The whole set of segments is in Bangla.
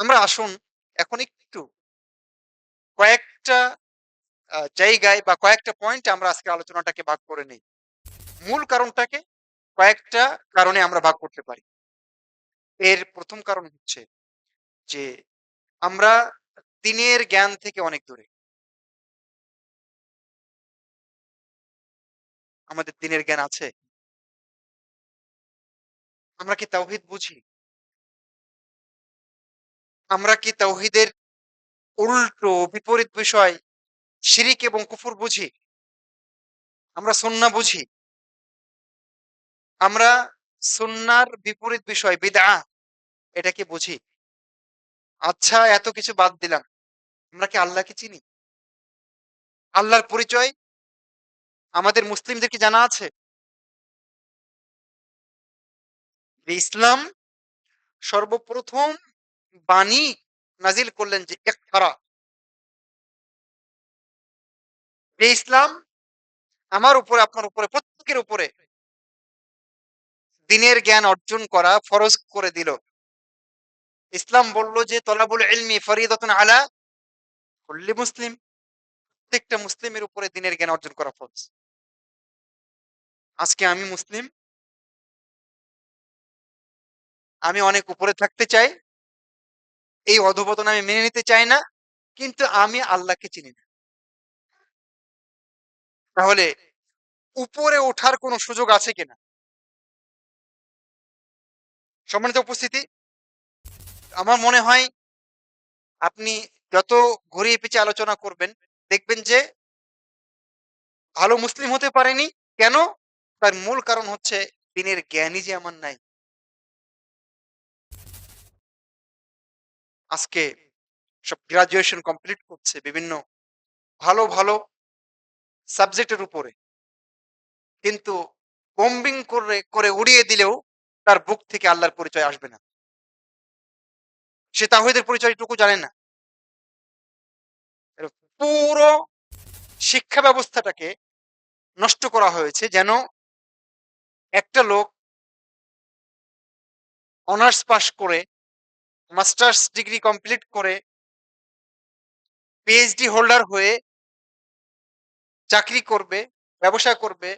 আমরা আসুন, এখন একটু কয়েকটা জায়গায় বা কয়েকটা পয়েন্টে আমরা আজকে আলোচনাটাকে ভাগ করে নেই। মূল কারণটাকে কয়েকটা কারণে আমরা ভাগ করতে পারি। এর প্রথম কারণ হচ্ছে যে আমরা দিনের জ্ঞান থেকে অনেক দূরে। আমাদের দিনের জ্ঞান আছে? আমরা কি তাওহীদ বুঝি? আমরা কি তৌহিদের উল্টো বিপরীত বিষয় শিরিক এবং কুফুর বুঝি? আমরা সুন্নাহ বুঝি? আমরা সুন্নাহর বিপরীত বিষয় বিদআহ এটা কি বুঝি? আচ্ছা এত কিছু বাদ দিলাম। আমরা কি আল্লাহকে চিনি? আল্লাহর পরিচয় আমাদের মুসলিমদের কি জানা আছে? ইসলাম সর্বপ্রথম বাণী নাজিল করলেন যে ইকরা। যে ইসলাম, আমার উপরে, আপনার উপরে, প্রত্যেকের উপরে দিনের জ্ঞান অর্জন করা ফরজ করে দিল। ইসলাম বলল যে, তলাবুল ইলমি ফরিদাতুন আলা কুল্লি মুসলিম। প্রত্যেকটা মুসলিমের উপরে দিনের জ্ঞান অর্জন করা ফরজ। আজকে আমি মুসলিম। আমি অনেক উপরে থাকতে চাই। এই অধঃপতন আমি মেনে নিতে চাই না। কিন্তু আমি আল্লাহকে চিনি না। তাহলে উপরে ওঠার কোন সুযোগ আছে কিনা? সম্মানিত উপস্থিতি আমার মনে হয় আপনি যত ঘুরিয়ে পিছিয়ে আলোচনা করবেন, দেখবেন যে ভালো মুসলিম হতে পারেনি। কেন? তার মূল কারণ হচ্ছে দিনের জ্ঞানই যে আমার নাই। আজকে সব গ্র্যাজুয়েশন কমপ্লিট করছে বিভিন্ন ভালো, ভালো সাবজেক্টের উপরে। কিন্তু বম্বিং করে, করে উড়িয়ে দিলেও তার বুক থেকে আল্লাহর পরিচয় আসবে না। সে তাওহীদের পরিচয়টুকু জানে না। পুরো শিক্ষা ব্যবস্থাটাকে নষ্ট করা হয়েছে যেন একটা লোক অনার্স পাশ করে, মাস্টার্স ডিগ্রি কমপ্লিট করে পিএইচডি হোল্ডার হয়ে চাকরি করবে, ব্যবসা করবে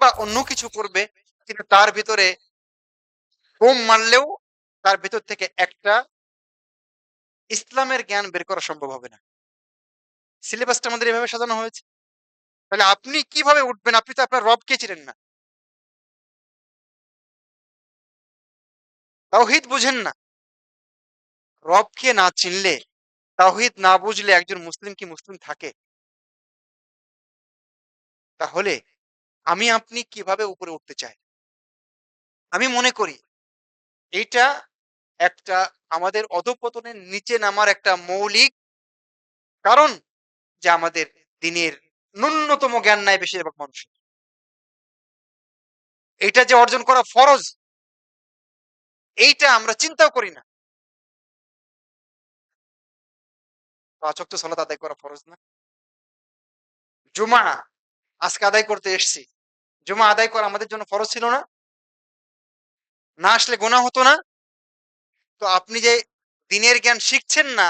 বা অন্য কিছু করবে। কিন্তু তার ভিতরে বোম মারলেও তার ভেতর থেকে একটা ইসলামের জ্ঞান বের করা সম্ভব হবে না। সিলেবাসটা আমাদের এভাবে সাজানো হয়েছে। তাহলে আপনি কীভাবে উঠবেন? আপনি তো আপনার রবকে চিনেন না। তাওহীদ বুঝেন না। রবকে না চিনলে, তাওহীদ না বুঝলে একজন মুসলিম কি মুসলিম থাকে? তাহলে আমি আপনি কীভাবে উপরে উঠতে চাই? আমি মনে করি এটা একটা আমাদের অধঃপতনের নিচে নামার একটা মৌলিক কারণ যে আমাদের দিনের ন্যূনতম জ্ঞান নাই বেশিরভাগ মানুষের। এটা যে অর্জন করা ফরজ এইটা আমরা চিন্তাও করি না। ৫ ওয়াক্ত সালাত আদায় করা ফরজ না? জুমা আজকে আদায় করতে এসছি। জুমা আদায় করা আমাদের জন্য ফরজ ছিল না? না আসলে গোনা হতো না? তো আপনি যে দিনের জ্ঞান শিখছেন না,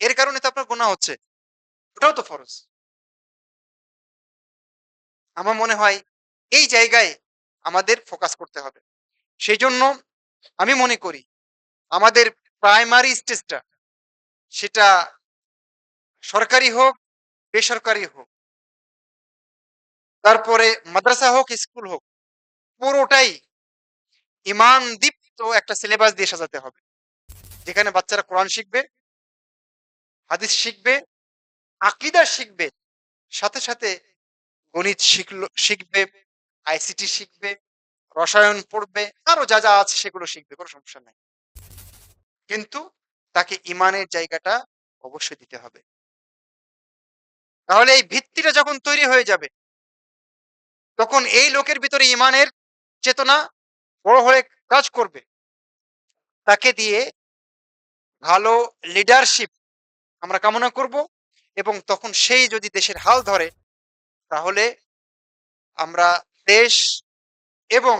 এর কারণে তো আপনার গোনা হচ্ছে। ওটাও তো ফরজ। আমার মনে হয় এই জায়গায় আমাদের ফোকাস করতে হবে। সেই জন্য আমি মনে করি আমাদের প্রাইমারি স্টেজটা সেটা সরকারি হোক, বেসরকারি হোক। তারপরে মাদ্রাসা হোক, স্কুল হোক, পুরোটাই ঈমান দীপ্ত একটা সিলেবাস দিয়ে সাজাতে হবে। যেখানে বাচ্চারা কোরআন শিখবে হাদিস শিখবে, আকীদা শিখবে। সাথে, সাথে গণিত শিখল শিখবে, আইসিটি শিখবে, রসায়ন পড়বে, আরও যা, যা আছে সেগুলো শিখবে। কোনো সমস্যা নাই। কিন্তু তাকে ঈমানের জায়গাটা অবশ্যই দিতে হবে। তাহলে এই ভিত্তিটা যখন তৈরি হয়ে যাবে তখন এই লোকের ভিতরে ঈমানের চেতনা বড় হয়ে কাজ করবে। তাকে দিয়ে ভালো লিডারশিপ আমরা কামনা করব এবং তখন সেই যদি দেশের হাল ধরে তাহলে আমরা দেশ এবং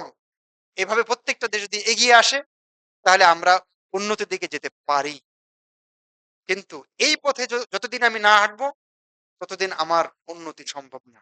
এভাবে প্রত্যেকটা দেশ যদি এগিয়ে আসে তাহলে আমরা উন্নতির দিকে যেতে পারি। কিন্তু এই পথে যতদিন আমি না হাঁটবো, ততদিন আমার উন্নতি সম্ভব না।